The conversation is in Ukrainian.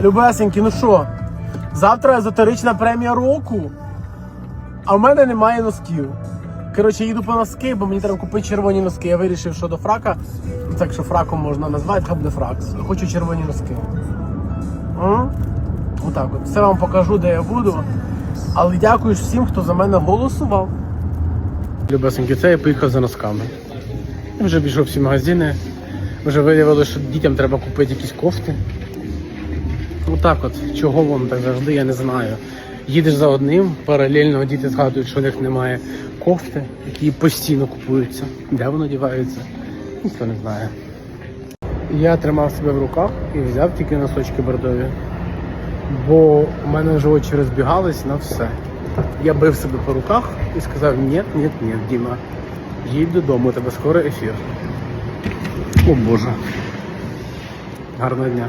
Любесенькі, ну що? Завтра езотерична премія року, а в мене немає носків. Коротше, їду по носки, бо мені треба купити червоні носки. Я вирішив, що до фрака, так що фраком можна назвати, хай буде фрак. Хочу червоні носки. Отак от. Все вам покажу, де я буду. Але дякую всім, хто за мене голосував. Любесеньки, це я поїхав за носками. Я вже пішов всі магазини. Вже виявилося, що дітям треба купити якісь кофти. Отак от, чого воно так завжди, я не знаю. Їдеш за одним, паралельно діти згадують, що у них немає кофти, які постійно купуються. Де воно дівається? Ніхто не знає. Я тримав себе в руках і взяв тільки носочки бордові. Бо у мене вже очі розбігались на все. Я бив себе по руках і сказав: ні, ні, ні, Діма, їдь додому, у тебе скоро ефір. О Боже. Гарного дня.